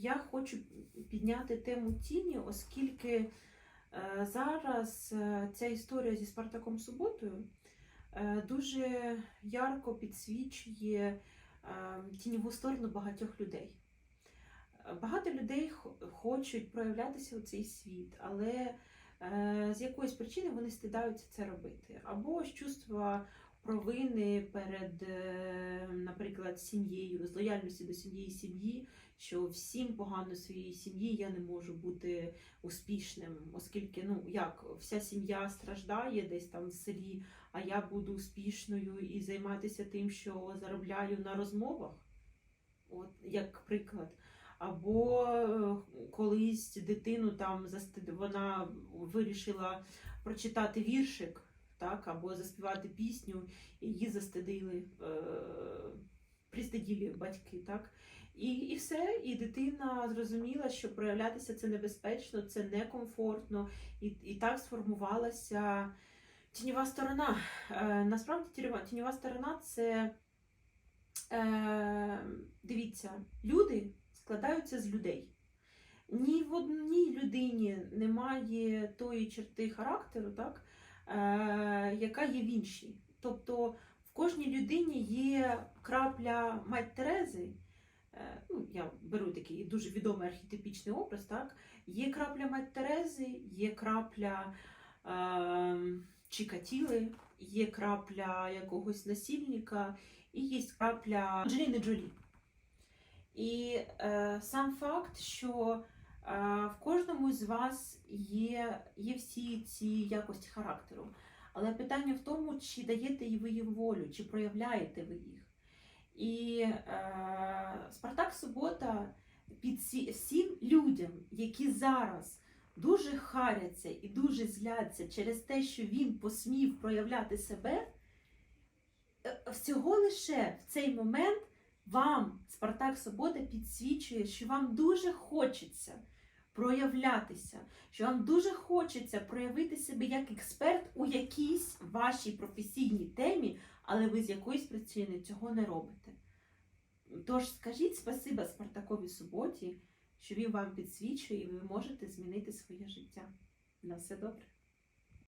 я хочу підняти тему тіні, оскільки е, зараз е, ця історія зі Спартаком Суботою е, дуже ярко підсвічує тіньову сторону багатьох людей. Багато людей хочуть проявлятися у цей світ, але з якоїсь причини вони стидаються це робити. Або з чувства провини перед, е, наприклад, сім'єю, з лояльності до сім'ї сім'ї, що всім погано своїй сім'ї я не можу бути успішним, оскільки ну як вся сім'я страждає десь там в селі, а я буду успішною і займатися тим, що заробляю на розмовах, от як приклад. Або е, колись дитину там вона вирішила прочитати віршик, так, або заспівати пісню, її застидили, е... пристиділи батьки, так. І, і все, і дитина зрозуміла, що проявлятися це небезпечно, це некомфортно, і, і так сформувалася тіньова сторона. Е, насправді тіньова, тіньова сторона це е, дивіться, люди складаються з людей. Ні в одній людині немає тої черти характеру, так, яка є в іншій. Тобто в кожній людині є крапля мать Терези. Е, ну, я беру такий дуже відомий архетипічний образ, так? Є крапля мать Терези, є крапля е, Чікатіли, є крапля якогось насильника і є крапля Анджеліни Джолі. І е, сам факт, що е, в кожному з вас є, є всі ці якості характеру. Але питання в тому, чи даєте ви їм волю, чи проявляєте ви їх. І е, Спартак Субота під всі- всім людям, які зараз дуже харяться і дуже зляться через те, що він посмів проявляти себе, е, всього лише в цей момент вам Спартак Субота підсвічує, що вам дуже хочеться проявлятися, що вам дуже хочеться проявити себе як експерт у якійсь вашій професійній темі, але ви з якоїсь причини цього не робите. Тож скажіть спасибо Спартакові Суботі, що він вам підсвічує і ви можете змінити своє життя. На все добре.